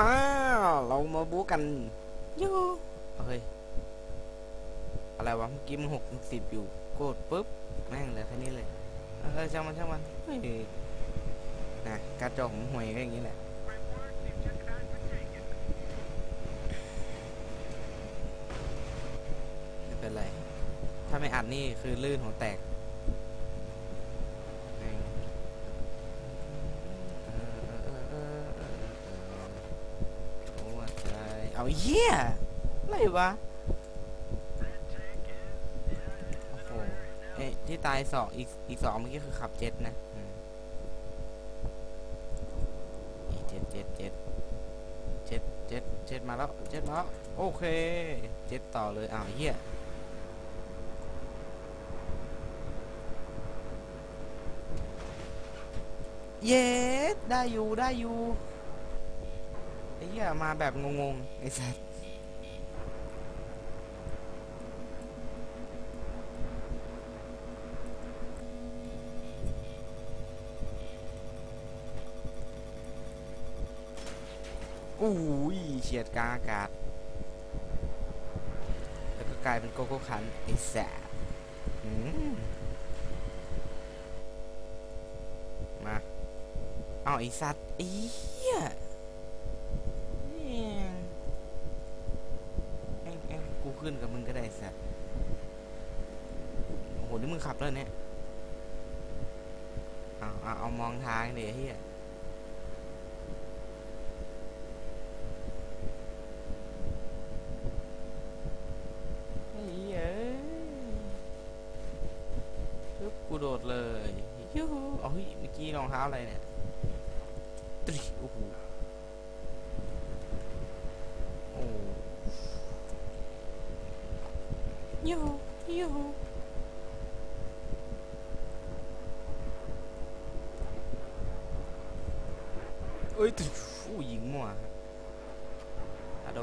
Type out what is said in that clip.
มาเรามาบู๊กันยูเฮ้ยอะไรวะเมื่อกี้มันหกสิบอยู่กดปุ๊บแม่งเหลยแค่นี้เลยเออช่างมันช่างมันเฮ้ยนะการจอของห่วยก็อย่างนี้แหละไม่เป็นไรถ้าไม่อัดนี่คือลื่นหัวแตกแม่งเออเออเออเออเออเออหัวใจ เอาเหี้ยอะไรวะ โอ้โหเอ้ยที่ตายสองอีกอีกสองเมื่อกี้คือขับเจ็ตนะอืมอีเจ็ดเจ็ดเจ็ดเจ็ดเจ็ดเจ็ดมาแล้วเจ็ดมาแล้วโอเคเจ็ดต่อเลยอ้าวเหี้ยเย็ดได้อยู่ได้อยู่ อ้เหี้ยมาแบบงงๆไอ้สัสอู้ยเฉียดกลางอากาศ แล้วก็กลายเป็นโกโก้คันไอ้แสบมมาเอาไอ้สัตว์ไอ้เหี้ยแม่งแม่งแม่งกูขึ้น ก็ได้สัตว์โอ้โห นี่มึงขับแล้วเนี่ย เอาเอาเอามองทางดิไอ้เหี้ยไอ้เหี้ยเอ้ยปึ๊บกูโดดเลยยูหูเอาเฮ้ยเมื่อกี้รองเท้าอะไรเนี่ย ตริโอ้โห โอ้ ยูยูเอ้ยตริอู้ยิงมั่วครับอะโ